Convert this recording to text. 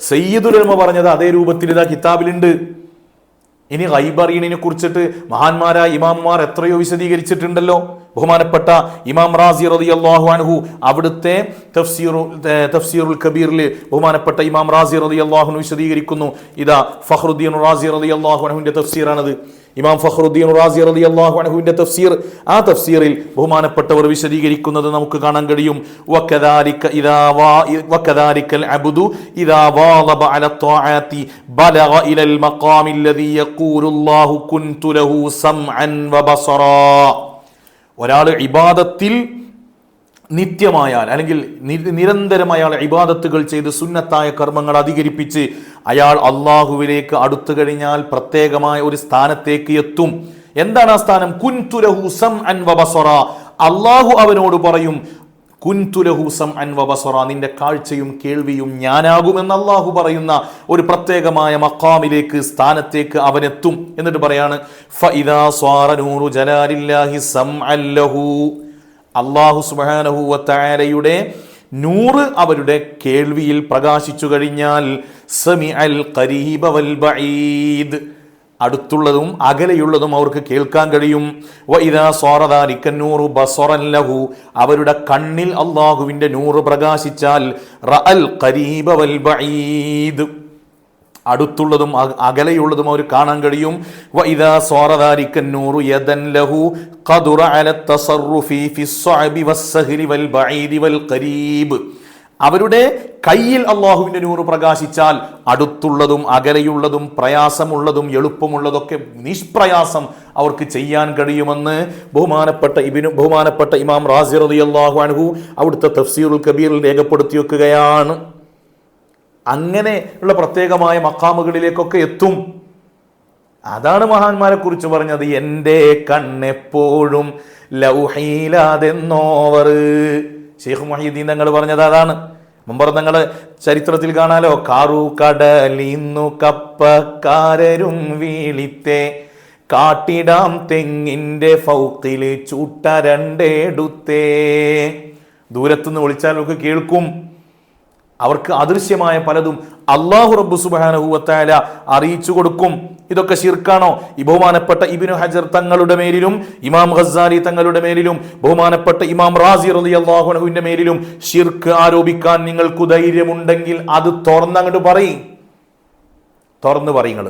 സയ്യിദുലമ പറഞ്ഞത് അതേ രൂപത്തിൽ ഇതാ കിതാബിലുണ്ട്. ഇനി ഹൈബറീനിനെ കുറിച്ചിട്ട് മഹാന്മാരായ ഇമാമുമാർ എത്രയോ വിശദീകരിച്ചിട്ടുണ്ടല്ലോ. ബഹുമാനപ്പെട്ട ഇമാം റാസി റതി അള്ളാഹു അനഹു അവിടുത്തെ തഫ്സീറു തഫ്സീറുൽ കബീറിൽ ബഹുമാനപ്പെട്ട ഇമാം റാസി റതി അള്ളാഹുനു വിശദീകരിക്കുന്നു. ഇതാ ഫഹ്റുദ്ദീൻ റാസി റതി അള്ളാഹു അനഹുവിന്റെ തഫ്സീറാണത്. ഇമാം ഫഹ്റുദ്ദീൻ റാസി റലി അള്ളാഹു അനഹുവിന്റെ തഫ്സീർ ആ തഫ്സീറിൽ ബഹുമാനപ്പെട്ടവർ വിശദീകരിക്കുന്നത് നമുക്ക് കാണാൻ കഴിയും. വകദാരിക അബുദു ഇദാ വാളബ അല ത്വആതി ബലഗ ഇലൽ മഖാമില്ലദീ യഖൂലുല്ലാഹു കുൻതു ലഹു സംഅൻ വബസറാ ഒരാൾ ഇബാദത്തിൽ നിത്യമായാൽ അല്ലെങ്കിൽ നിരന്തരമായ നിരന്തരം അയാൾ ഇബാദത്തുകൾ ചെയ്ത് സുന്നത്തായ കർമ്മങ്ങൾ അധികരിപ്പിച്ച് അയാൾ അള്ളാഹുവിലേക്ക് അടുത്തു കഴിഞ്ഞാൽ പ്രത്യേകമായ ഒരു സ്ഥാനത്തേക്ക് എത്തും. എന്താണ് ആ സ്ഥാനം? കുൻതുരഹു സം അൻ വബസറ. അള്ളാഹു അവനോട് പറയും കുൻതുലഹൂസം അൻവബസറ നിന്റെ കാഴ്ചയും കേൾവിയും ഞാനാകുമെന്ന് അള്ളാഹു പറയുന്ന ഒരു പ്രത്യേകമായ മക്കാമിലേക്ക് സ്ഥാനത്തേക്ക് അവനെത്തും. എന്നിട്ട് പറയാണ് അള്ളാഹു സുബ്ഹാനഹു വതആലയുടെ നൂറ് അവരുടെ കേൾവിയിൽ പ്രകാശിച്ചു കഴിഞ്ഞാൽ സമി അൽ വൽ ബഈദ്. അടുത്തുള്ളതും അകലെയുള്ളതും അവർക്ക് കേൾക്കാൻ കഴിയും. അവരുടെ കണ്ണിൽ അള്ളാഹുവിന്റെ നൂറ് പ്രകാശിച്ചാൽ റഅൽ ഖരീബ വൽ അടുത്തുള്ളതും അകലെയുള്ളതും അവർ കാണാൻ കഴിയും. യദൻ ലഹു. ഖദുറ ഫിസ്സഅബി വൽ ബഈദി വൽ ഖരീബ്. അവരുടെ കയ്യിൽ അള്ളാഹുവിന്റെ നൂറ് പ്രകാശിച്ചാൽ അടുത്തുള്ളതും അകലെയുള്ളതും പ്രയാസമുള്ളതും എളുപ്പമുള്ളതൊക്കെ നിഷ്പ്രയാസം അവർക്ക് ചെയ്യാൻ കഴിയുമെന്ന് ബഹുമാനപ്പെട്ട ഇബിനു ബഹുമാനപ്പെട്ട ഇമാം റാസി അള്ളാഹു അൻഹു അവിടുത്തെ തഫ്സീറുൽ കബീറിൽ രേഖപ്പെടുത്തി വെക്കുകയാണ്. അങ്ങനെ ഉള്ള പ്രത്യേകമായ മക്കാമുകളിലേക്കൊക്കെ എത്തും. അതാണ് മഹാന്മാരെ കുറിച്ച് പറഞ്ഞത്. എന്റെ കണ്ണെപ്പോഴും ലൗഹീലാതെന്നോവർ. ഷെയ്ഖ് മൊഹീദ്ദീൻ തങ്ങൾ പറഞ്ഞത് അതാണ്. മുമ്പ് നിങ്ങൾ ചരിത്രത്തിൽ കാണാലോ? കാറു കടലിന്നു കപ്പക്കാരരും വീളിത്തെ. കാട്ടിടാം തെങ്ങിന്റെ ഫൗത്തിൽ ചൂട്ട രണ്ടേടുത്തേ. ദൂരത്തുനിന്ന് വിളിച്ചാൽ നമുക്ക് കേൾക്കും. അവർക്ക് അദൃശ്യമായ പലതും. അള്ളാഹു റബ്ബു സുബാനഹുവത്തായ അറിയിച്ചു കൊടുക്കും. ഇതൊക്കെ ശിർക്കാണോ? ഈ ബഹുമാനപ്പെട്ട ഇബിനു ഹജർ തങ്ങളുടെ മേലിലും ഇമാം ഖസാലി തങ്ങളുടെ മേലിലും ബഹുമാനപ്പെട്ട ഇമാം റാസി റലി അള്ളാഹുനഹുവിന്റെ മേലിലും ശിർക്ക് ആരോപിക്കാൻ നിങ്ങൾക്ക് ധൈര്യമുണ്ടെങ്കിൽ അത് തുറന്നങ്ങോട്ട് പറയും. തുറന്ന് പറയുങ്ങൾ